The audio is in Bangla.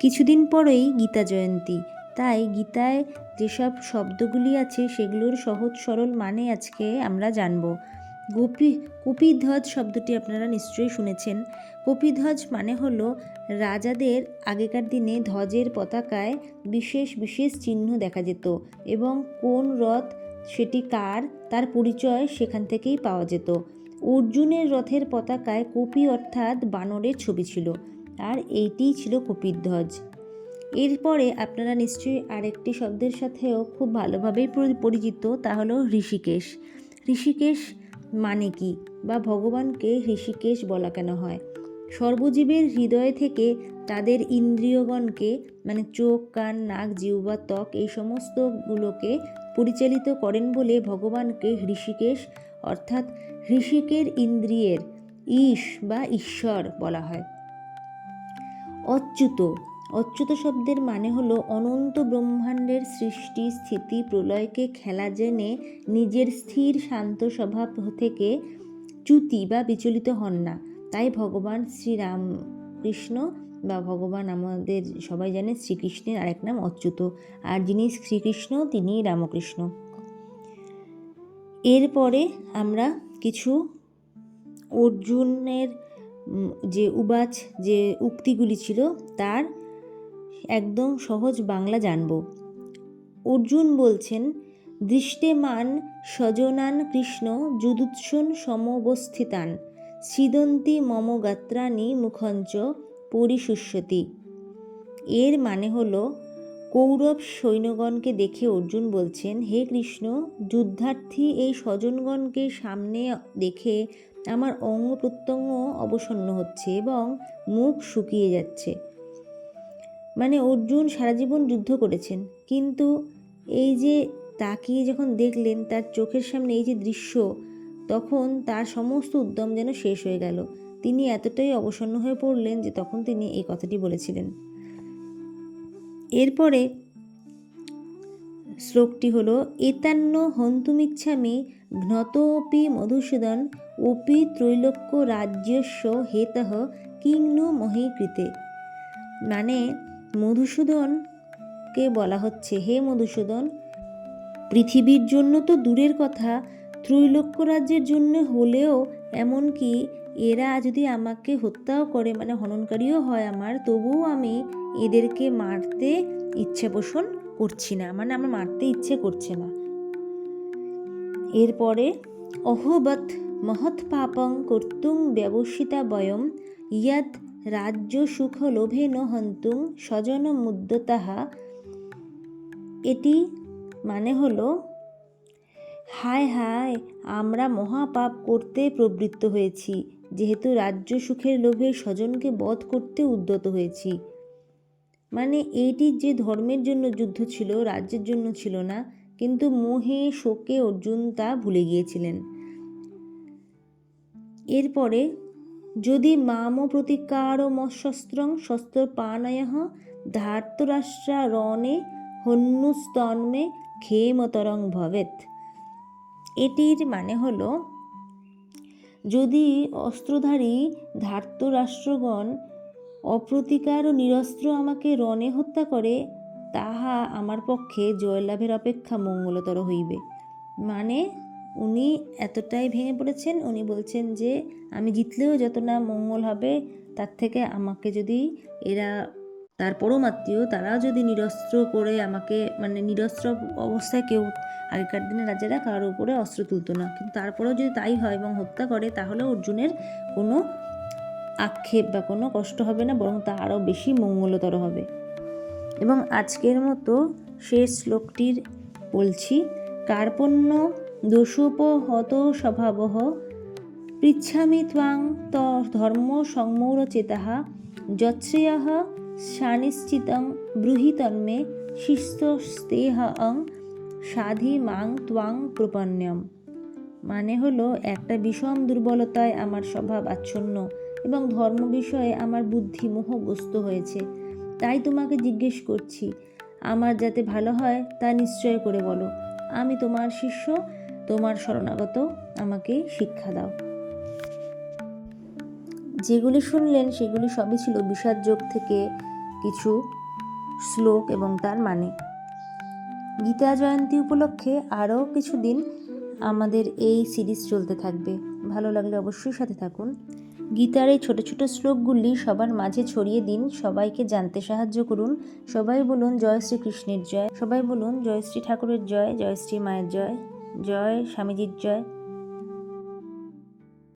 কিছুদিন পরেই গীতা জয়ন্তী। তাই গীতায় যেসব শব্দগুলি আছে, সেগুলোর সহজ সরল মানে আজকে আমরা জানব। গোপী কপিধ্বজ শব্দটি আপনারা নিশ্চয়ই শুনেছেন। কপিধ্বজ মানে হলো রাজাদের আগেকার দিনে ধ্বজের পতাকায় বিশেষ বিশেষ চিহ্ন দেখা যেত এবং কোন রথ, সেটি কার, তার পরিচয় সেখান থেকেই পাওয়া যেত। অর্জুনের রথের পতাকায় কপি অর্থাৎ বানরের ছবি ছিল। আর এইটিই ছিল কপিধ্বজ এরপরে আপনারা নিশ্চয়ই আরেকটি শব্দের সাথেও খুব ভালোভাবেই পরিচিত, তা হলো ঋষিকেশ। ঋষিকেশ মানে কি? বা ভগবানকে ঋষিকেশ বলা কেন হয়? সর্বজীবের হৃদয় থেকে তাদের ইন্দ্রিয়গণকে মানে চোখ, কান, নাক, জিহ্বা, ত্বক, এই সমস্তগুলোকে পরিচালিত করেন বলে ভগবানকে ঋষিকেশ, অর্থাৎ ঋষিকের ইন্দ্রিয়ের ঈশ বা ঈশ্বর বলা হয়। অচ্যুত। অচ্যুত শব্দের মানে হলো অনন্ত ব্রহ্মাণ্ডের সৃষ্টি স্থিতি প্রলয়কে খেলা জেনে নিজের স্থির শান্ত স্বভাব থেকে চ্যুতি বা বিচলিত হন না। তাই ভগবান শ্রীরাম কৃষ্ণ বা ভগবান আমাদের সবাই জানে শ্রীকৃষ্ণের আরেক নাম অচ্যুত। আর যিনি শ্রীকৃষ্ণ তিনি রামকৃষ্ণ। এরপরে আমরা কিছু অর্জুনের যে উবাচ, যে উক্তিগুলি ছিল তার একদম সহজ বাংলা জানব। অর্জুন বলছেন, দৃষ্টেমান স্বজনান কৃষ্ণ যুদুৎসন সমবস্থিতান, সিদন্তি মম গাত্রানি মুখঞ্চ পরিশুষ্যতি। এর মানে হলো কৌরব সৈন্যগণকে দেখে অর্জুন বলছেন, হে কৃষ্ণ, যুদ্ধার্থী এই স্বজনগণকে সামনে দেখে আমার অঙ্গ প্রত্যঙ্গ অবসন্ন হচ্ছে এবং মুখ শুকিয়ে যাচ্ছে। মানে অর্জুন সারা জীবন যুদ্ধ করেছেন, কিন্তু এই যে তাকিয়ে যখন দেখলেন, তার চোখের সামনে এই যে দৃশ্য, তখন তার সমস্ত উদ্যম যেন শেষ হয়ে গেল। তিনি এতটাই অবসন্ন হয়ে পড়লেন যে তখন তিনি এই কথাটি বলেছিলেন। এরপরে শ্লোকটি হলো, এতান্ন হন্তুমিচ্ছামি ঘ্নতোপি মধুসূদন অপি ত্রৈলোক্য রাজ্যস্য হেতঃ কিংনু মহীকৃতে। মানে মধুসূদনকে বলা হচ্ছে? হে মধুসূদন, পৃথিবীর জন্য তো দূরের কথা, ত্রৈলোক্য রাজ্যের জন্য হলেও এমনকি এরা যদি আমাকে হত্যাও করে মানে হননকারীও হয় আমার, তবুও আমি এদেরকে মারতে ইচ্ছে পোষণ করছি না। মানে আমার মারতে ইচ্ছে করছে না। এরপরে, অহবৎ মহৎ পাপং কর্তুং ব্যবসিতা বয়ম ইয়াদ রাজ্য সুখ লোভে ন হন্তুং স্বজন মুদ্যতাহা এটি মানে হলো, হায় হায়, আমরা মহাপাপ করতে প্রবৃত্ত হয়েছি। যেহেতু রাজ্য সুখের লোভে স্বজনকে বধ করতে উদ্যত হয়েছি। মানে এইটি যে ধর্মের জন্য যুদ্ধ ছিল, রাজ্যের জন্য ছিল না, কিন্তু মোহে, শোকে অর্জুন তা ভুলে গিয়েছিলেন। এরপরে, যদি মাম প্রতিকার মশস্ত্রং শস্ত্র পানয় ধার্তরাষ্ট্রা রণে হন্যুস্তন্মে ক্ষেমতরং ভবেত এটির মানে হলো যদি অস্ত্রধারী ধার্ত রাষ্ট্রগণ অপ্রতিকার ও নিরস্ত্র আমাকে রণে হত্যা করে, তাহা আমার পক্ষে জয়লাভের অপেক্ষা মঙ্গলতর হইবে। মানে উনি এতটাই ভেঙে পড়েছেন, উনি বলছেন যে, আমি জিতলেও যত না মঙ্গল হবে, তার থেকে আমাকে যদি এরা তার পরমাত্মীয় তারাও যদি নিরস্ত্র করে আমাকে মানে নিরস্ত্র অবস্থায় কেউ আগেকার দিনে রাজারা কারোর উপরে অস্ত্র তুলতো না। কিন্তু তারপরেও যদি তাই হয় এবং হত্যা করে, তাহলে অর্জুনের কোনো আক্ষেপ বা কোনো কষ্ট হবে না, বরং তা আরও বেশি মঙ্গলতর হবে। এবং আজকের মতো শেষ শ্লোকটির বলছি, কার্পণ্য দোষোপহত স্বভাব পৃচ্ছামি ত্বাং ত ধর্ম সংমৌরচেতা যচ্ছেয় শানিশ্চিতং ব্রুহি তন্মে শিস্তস্তেহ অং সাধি মাং ত্বাং প্রপন্যম। মানে হলো, একটা বিষম দুর্বলতায় আমার স্বভাব আচ্ছন্ন এবং ধর্ম বিষয়ে আমার বুদ্ধি মোহগ্রস্ত হয়েছে। তাই তোমাকে জিজ্ঞেস করছি, আমার যাতে ভালো হয় তা নিশ্চয় করে বলো। আমি তোমার শিষ্য, তোমার শরণাগত, আমাকে শিক্ষা দাও। যেগুলি শুনলেন, সেগুলি সবই ছিল বিষাদ যোগ থেকে কিছু শ্লোক এবং তার মানে। গীতা জয়ন্তী উপলক্ষে আরও কিছু দিন আমাদের এই সিরিজ চলতে থাকবে। ভালো লাগলে অবশ্যই সাথে থাকুন। গীতার এই ছোটো ছোটো শ্লোকগুলি সবার মাঝে ছড়িয়ে দিন, সবাইকে জানতে সাহায্য করুন। সবাই বলুন, জয় শ্রীকৃষ্ণের জয়। সবাই বলুন, জয় শ্রী ঠাকুরের জয়। জয় শ্রী মায়ের জয়। জয় স্বামীজির জয়।